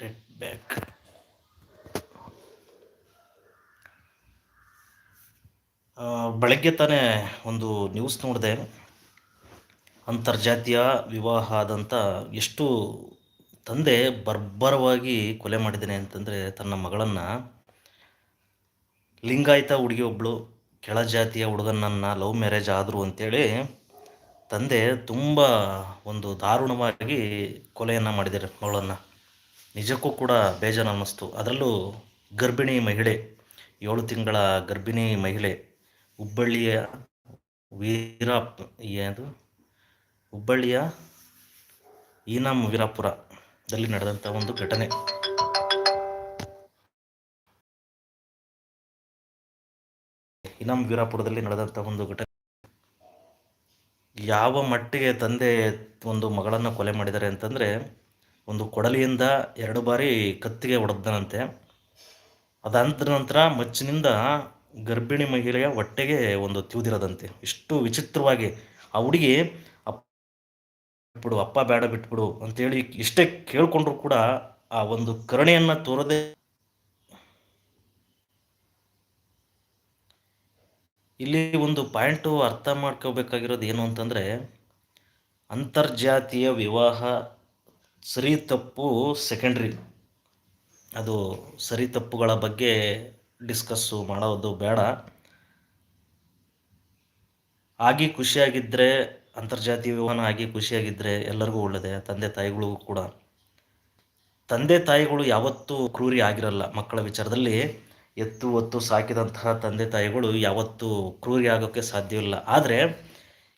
TET back ಬೆಳಗ್ಗೆ ತಾನೇ ಒಂದು ನ್ಯೂಸ್ ನೋಡಿದೆ. ಅಂತರ್ಜಾತೀಯ ವಿವಾಹ ಆದಂಥ ಎಷ್ಟು ತಂದೆ ಬರ್ಬರವಾಗಿ ಕೊಲೆ ಮಾಡಿದ್ದೇನೆ ಅಂತಂದರೆ ತನ್ನ ಮಗಳನ್ನು. ಲಿಂಗಾಯತ ಹುಡುಗಿ ಒಬ್ಬಳು ಕೆಳ ಜಾತಿಯ ಹುಡುಗನನ್ನು ಲವ್ ಮ್ಯಾರೇಜ್ ಆದರು ಅಂತೇಳಿ ತಂದೆ ತುಂಬ ಒಂದು ದಾರುಣವಾಗಿ ಕೊಲೆಯನ್ನು ಮಾಡಿದ್ದಾರೆ ಮಗಳನ್ನು. ನಿಜಕ್ಕೂ ಕೂಡ ಬೇಜಾರು ಅನ್ನಿಸ್ತು ಅದರಲ್ಲೂ ಗರ್ಭಿಣಿ ಮಹಿಳೆ, ಏಳು ತಿಂಗಳ ಗರ್ಭಿಣಿ ಮಹಿಳೆ, ಹುಬ್ಬಳ್ಳಿಯ ವೀರಾಪ್ ಏನದು ಹುಬ್ಬಳ್ಳಿಯ ಈನಾಮ್ ವೀರಾಪುರದಲ್ಲಿ ನಡೆದಂಥ ಒಂದು ಘಟನೆ. ಇನಾಮ್ ವೀರಾಪುರದಲ್ಲಿ ನಡೆದಂಥ ಒಂದು ಘಟನೆ. ಯಾವ ಮಟ್ಟಿಗೆ ತಂದೆ ಒಂದು ಮಗಳನ್ನು ಕೊಲೆ ಮಾಡಿದ್ದಾರೆ ಅಂತಂದರೆ ಒಂದು ಕೊಡಲಿಯಿಂದ ಎರಡು ಬಾರಿ ಕತ್ತಿಗೆ ಹೊಡೆದನಂತೆ. ಅದಾದ ನಂತರ ಮಚ್ಚಿನಿಂದ ಗರ್ಭಿಣಿ ಮಹಿಳೆಯ ಹೊಟ್ಟೆಗೆ ಒಂದು ತಿವಿದಿರೋದಂತೆ. ಇಷ್ಟು ವಿಚಿತ್ರವಾಗಿ ಆ ಹುಡುಗಿ, ಬಿಟ್ಬಿಡು, ಅಪ್ಪ ಬೇಡ ಬಿಟ್ಬಿಡು ಅಂತೇಳಿ ಇಷ್ಟೇ ಕೇಳ್ಕೊಂಡ್ರು ಕೂಡ ಆ ಒಂದು ಕರುಣೆಯನ್ನು ತೋರದೆ ಇಲ್ಲಿ ಒಂದು ಪಾಯಿಂಟು ಅರ್ಥ ಮಾಡ್ಕೋಬೇಕಾಗಿರೋದು ಏನು ಅಂತಂದರೆ, ಅಂತರ್ಜಾತೀಯ ವಿವಾಹ ಸರಿ ತಪ್ಪು ಸೆಕೆಂಡ್ರಿ ಅದು ಸರಿ ತಪ್ಪುಗಳ ಬಗ್ಗೆ ಡಿಸ್ಕಸ್ಸು ಮಾಡೋದು ಬೇಡ. ಆಗಿ ಖುಷಿಯಾಗಿದ್ದರೆ ಅಂತರ್ಜಾತೀಯ ವಿವಾಹನ ಆಗಿ ಖುಷಿಯಾಗಿದ್ದರೆ ಎಲ್ಲರಿಗೂ ಒಳ್ಳೆಯದೇ ತಂದೆ ತಾಯಿಗಳಿಗೂ ಕೂಡ. ತಂದೆ ತಾಯಿಗಳು ಯಾವತ್ತೂ ಕ್ರೂರಿ ಆಗಿರಲ್ಲ. ಮಕ್ಕಳ ವಿಚಾರದಲ್ಲಿ ಎತ್ತು, ಒತ್ತು ಸಾಕಿದಂತಹ ತಂದೆ ತಾಯಿಗಳು ಯಾವತ್ತೂ ಕ್ರೂರಿ ಆಗೋಕ್ಕೆ ಸಾಧ್ಯವಿಲ್ಲ. ಆದರೆ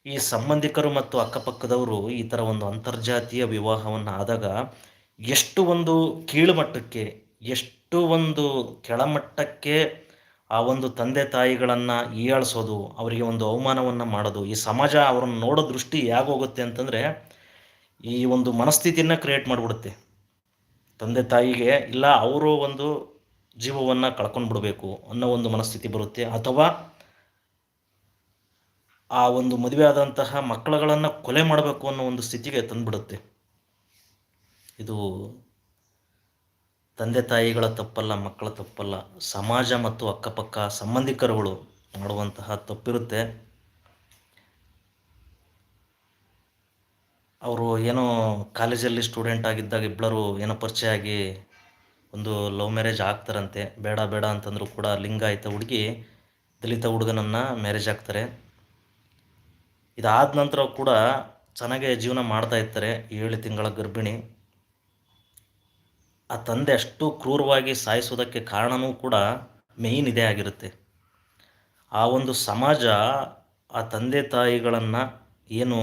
ಈ ಸಂಬಂಧಿಕರು ಮತ್ತು ಅಕ್ಕಪಕ್ಕದವರು ಈ ಥರ ಒಂದು ಅಂತರ್ಜಾತೀಯ ವಿವಾಹವನ್ನು ಆದಾಗ ಎಷ್ಟು ಒಂದು ಕೀಳುಮಟ್ಟಕ್ಕೆ, ಎಷ್ಟು ಒಂದು ಕೆಳಮಟ್ಟಕ್ಕೆ ಆ ಒಂದು ತಂದೆ ತಾಯಿಗಳನ್ನು ಈಯಾಳಿಸೋದು, ಅವರಿಗೆ ಒಂದು ಅವಮಾನವನ್ನು ಮಾಡೋದು, ಈ ಸಮಾಜ ಅವರನ್ನು ನೋಡೋ ದೃಷ್ಟಿ ಯಾಗೋಗುತ್ತೆ ಅಂತಂದರೆ ಈ ಒಂದು ಮನಸ್ಥಿತಿಯನ್ನು ಕ್ರಿಯೇಟ್ ಮಾಡಿಬಿಡುತ್ತೆ. ತಂದೆ ತಾಯಿಗೆ ಇಲ್ಲ, ಅವರು ಒಂದು ಜೀವವನ್ನು ಕಳ್ಕೊಂಡು ಬಿಡಬೇಕು ಅನ್ನೋ ಒಂದು ಮನಸ್ಥಿತಿ ಬರುತ್ತೆ. ಅಥವಾ ಆ ಒಂದು ಮದುವೆ ಆದಂತಹ ಮಕ್ಕಳುಗಳನ್ನು ಕೊಲೆ ಮಾಡಬೇಕು ಅನ್ನೋ ಒಂದು ಸ್ಥಿತಿಗೆ ತಂದುಬಿಡುತ್ತೆ. ಇದು ತಂದೆ ತಾಯಿಗಳ ತಪ್ಪಲ್ಲ, ಮಕ್ಕಳ ತಪ್ಪಲ್ಲ, ಸಮಾಜ ಮತ್ತು ಅಕ್ಕಪಕ್ಕ ಸಂಬಂಧಿಕರುಗಳು ಮಾಡುವಂತಹ ತಪ್ಪಿರುತ್ತೆ. ಅವರು ಏನೋ ಕಾಲೇಜಲ್ಲಿ ಸ್ಟೂಡೆಂಟ್ ಆಗಿದ್ದಾಗ ಇಬ್ಬರು ಏನೋ ಪರಿಚಯ ಆಗಿ ಒಂದು ಲವ್ ಮ್ಯಾರೇಜ್ ಆಗ್ತಾರಂತೆ. ಬೇಡ ಬೇಡ ಅಂತಂದರೂ ಕೂಡ ಲಿಂಗಾಯತ ಹುಡುಗಿ ದಲಿತ ಹುಡುಗನನ್ನು ಮ್ಯಾರೇಜ್ ಆಗ್ತಾರೆ. ಇದಾದ ನಂತರ ಕೂಡ ಚೆನ್ನಾಗೇ ಜೀವನ ಮಾಡ್ತಾ ಇರ್ತಾರೆ ಏಳು ತಿಂಗಳ ಗರ್ಭಿಣಿ. ಆ ತಂದೆ ಅಷ್ಟು ಕ್ರೂರವಾಗಿ ಸಾಯಿಸೋದಕ್ಕೆ ಕಾರಣವೂ ಕೂಡ ಮೇಯ್ನ್ ಇದೇ ಆಗಿರುತ್ತೆ. ಆ ಒಂದು ಸಮಾಜ ಆ ತಂದೆ ತಾಯಿಗಳನ್ನು ಏನು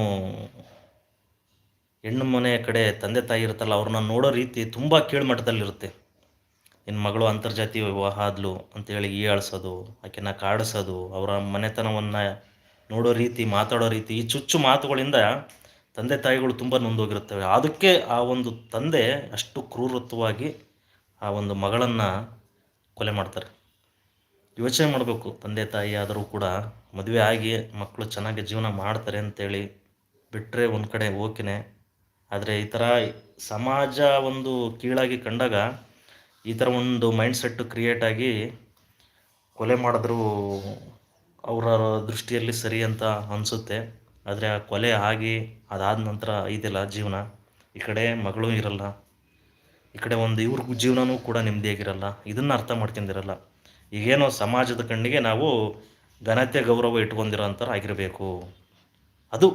ಹೆಣ್ಣು ಮನೆಯ ಕಡೆ ತಂದೆ ತಾಯಿ ಇರುತ್ತಲ್ಲ ಅವ್ರನ್ನ ನೋಡೋ ರೀತಿ ತುಂಬ ಕೀಳ್ಮಟ್ಟದಲ್ಲಿರುತ್ತೆ. ನಿನ್ನ ಮಗಳು ಅಂತರ್ಜಾತೀಯ ವಿವಾಹ ಆದ್ಲು ಅಂತೇಳಿ ಆಳ್ಸೋದು ಆಕೆನ ಕಾಡಿಸೋದು, ಅವರ ಮನೆತನವನ್ನು ನೋಡೋ ರೀತಿ, ಮಾತಾಡೋ ರೀತಿ, ಈ ಚುಚ್ಚು ಮಾತುಗಳಿಂದ ತಂದೆ ತಾಯಿಗಳು ತುಂಬ ನೊಂದೋಗಿರುತ್ತವೆ. ಅದಕ್ಕೆ ಆ ಒಂದು ತಂದೆ ಅಷ್ಟು ಕ್ರೂರತ್ವವಾಗಿ ಆ ಒಂದು ಮಗಳನ್ನು ಕೊಲೆ ಮಾಡ್ತಾರೆ. ಯೋಚನೆ ಮಾಡಬೇಕು, ತಂದೆ ತಾಯಿ ಆದರೂ ಕೂಡ ಮದುವೆ ಆಗಿ ಮಕ್ಕಳು ಚೆನ್ನಾಗಿ ಜೀವನ ಮಾಡ್ತಾರೆ ಅಂತೇಳಿ ಬಿಟ್ಟರೆ ಒಂದು ಕಡೆ ಓಕೆನೆ ಆದರೆ ಈ ಥರ ಸಮಾಜ ಒಂದು ಕೀಳಾಗಿ ಕಂಡಾಗ ಈ ಥರ ಒಂದು ಮೈಂಡ್ ಸೆಟ್ಟು ಕ್ರಿಯೇಟ್ ಆಗಿ ಕೊಲೆ ಮಾಡಿದ್ರು ಅವರ ದೃಷ್ಟಿಯಲ್ಲಿ ಸರಿ ಅಂತ ಅನಿಸುತ್ತೆ. ಆದರೆ ಆ ಕೊಲೆ ಆಗಿ ಅದಾದ ನಂತರ ಇದೆಲ್ಲ ಜೀವನ. ಈ ಕಡೆ ಮಗಳು ಇರಲ್ಲ. ಈ ಕಡೆ ಒಂದು ಇವ್ರ ಜೀವನವೂ ಕೂಡ ನೆಮ್ಮದಿಯಾಗಿರಲ್ಲ. ಇದನ್ನು ಅರ್ಥ ಮಾಡ್ಕೊಂಡಿರಲ್ಲ. ಈಗೇನೋ ಸಮಾಜದ ಕಣ್ಣಿಗೆ ನಾವು ಘನತೆ, ಗೌರವ ಇಟ್ಕೊಂಡಿರೋ ಆಗಿರಬೇಕು. ಅದು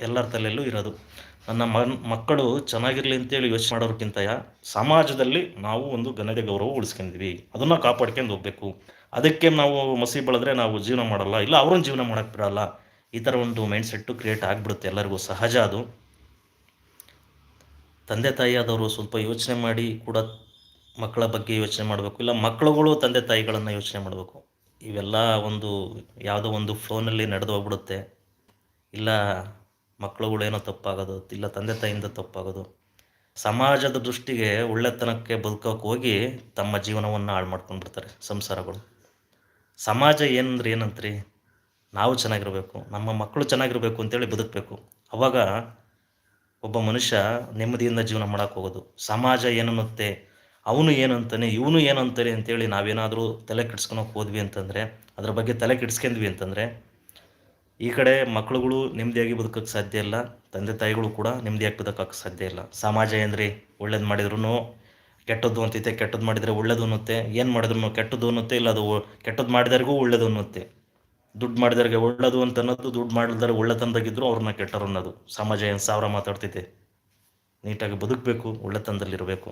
ಎಲ್ಲರ ತಲೆಯಲ್ಲೂ ಇರೋದು. ನನ್ನ ಮನ್, ಮಕ್ಕಳು ಚೆನ್ನಾಗಿರಲಿ ಅಂತೇಳಿ ಯೋಚನೆ ಮಾಡೋರ್ಕಿಂತ ಸಮಾಜದಲ್ಲಿ ನಾವು ಒಂದು ಘನತೆ, ಗೌರವ ಉಳಿಸ್ಕೊಂಡಿವಿ ಅದನ್ನು ಕಾಪಾಡ್ಕೊಂಡು ಹೋಗಬೇಕು. ಅದಕ್ಕೆ ನಾವು ಮಸಿ ಬೆಳೆದ್ರೆ ನಾವು ಜೀವನ ಮಾಡಲ್ಲ, ಇಲ್ಲ ಅವ್ರನ್ನ ಜೀವನ ಮಾಡೋಕ್ಕೆ ಬಿಡಲ್ಲ. ಈ ಥರ ಒಂದು ಮೈಂಡ್ ಸೆಟ್ಟು ಕ್ರಿಯೇಟ್ ಆಗಿಬಿಡುತ್ತೆ ಎಲ್ಲರಿಗೂ, ಸಹಜ ಅದು. ತಂದೆ ತಾಯಿಯಾದವರು ಸ್ವಲ್ಪ ಯೋಚನೆ ಮಾಡಿ ಕೂಡ ಮಕ್ಕಳ ಬಗ್ಗೆ ಯೋಚನೆ ಮಾಡಬೇಕು, ಇಲ್ಲ ಮಕ್ಕಳುಗಳು ತಂದೆ ತಾಯಿಗಳನ್ನು ಯೋಚನೆ ಮಾಡಬೇಕು. ಇವೆಲ್ಲ ಒಂದು ಯಾವುದೋ ಒಂದು ಫ್ಲೋನಲ್ಲಿ ನಡೆದು ಹೋಗ್ಬಿಡುತ್ತೆ. ಇಲ್ಲ ಮಕ್ಕಳುಗಳೇನೋ ತಪ್ಪಾಗೋದು, ಇಲ್ಲ ತಂದೆ ತಾಯಿಯಿಂದ ತಪ್ಪಾಗೋದು. ಸಮಾಜದ ದೃಷ್ಟಿಗೆ ಒಳ್ಳೆತನಕ್ಕೆ ಬದುಕೋಕೆ ಹೋಗಿ ತಮ್ಮ ಜೀವನವನ್ನು ಹಾಳು ಮಾಡ್ಕೊಂಡ್ಬಿಡ್ತಾರೆ ಸಂಸಾರಗಳು. ಸಮಾಜ ಏನಂದ್ರೆ ಏನಂತ್ರಿ? ನಾವು ಚೆನ್ನಾಗಿರಬೇಕು, ನಮ್ಮ ಮಕ್ಕಳು ಚೆನ್ನಾಗಿರಬೇಕು ಅಂತೇಳಿ ಬದುಕಬೇಕು. ಅವಾಗ ಒಬ್ಬ ಮನುಷ್ಯ ನೆಮ್ಮದಿಯಿಂದ ಜೀವನ ಮಾಡೋಕೆ ಹೋಗೋದು. ಸಮಾಜ ಏನನ್ನುತ್ತೆ, ಅವನು ಏನಂತಾನೆ, ಇವನು ಏನಂತಾನೆ ಅಂತೇಳಿ ನಾವೇನಾದರೂ ತಲೆ ಕೆಡ್ಸ್ಕೊಳಕ್ಕೆ ಹೋದ್ವಿ ಅಂತಂದರೆ, ಅದ್ರ ಬಗ್ಗೆ ತಲೆ ಕೆಡ್ಸ್ಕೊಂಡ್ವಿ ಅಂತಂದರೆ, ಈ ಕಡೆ ಮಕ್ಕಳುಗಳು ನೆಮ್ಮದಿಯಾಗಿ ಬದುಕೋಕ್ಕೆ ಸಾಧ್ಯ ಇಲ್ಲ, ತಂದೆ ತಾಯಿಗಳು ಕೂಡ ನೆಮ್ಮದಿಯಾಗಿ ಬದುಕೋಕ್ಕೆ ಸಾಧ್ಯ ಇಲ್ಲ. ಸಮಾಜ ಏನ್ರಿ? ಒಳ್ಳೇದು ಮಾಡಿದ್ರು ಕೆಟ್ಟದ್ದು ಅಂತೈತೆ ಕೆಟ್ಟದ್ದು ಮಾಡಿದರೆ ಒಳ್ಳೇದು ಅನ್ನುತ್ತೆ. ಏನು ಮಾಡಿದ್ರು ಕೆಟ್ಟದ್ದು ಅನ್ನುತ್ತೆ ಇಲ್ಲ ಅದು ಕೆಟ್ಟದ್ದು ಮಾಡಿದವ್ರಿಗೂ ಒಳ್ಳೇದು ಅನ್ನುತ್ತೆ. ದುಡ್ಡು ಮಾಡಿದವ್ರಿಗೆ ಒಳ್ಳೇದು ಅಂತ ಅನ್ನೋದು, ದುಡ್ಡು ಮಾಡಿದ್ರೆ ಒಳ್ಳೆತನದಾಗಿದ್ರು ಅವ್ರನ್ನ ಕೆಟ್ಟರು ಅನ್ನೋದು. ಸಮಾಜ ಏನು ಸಾವಿರ ಮಾತಾಡ್ತೈತೆ ನೀಟಾಗಿ ಬದುಕಬೇಕು ಒಳ್ಳೆತನದಲ್ಲಿರಬೇಕು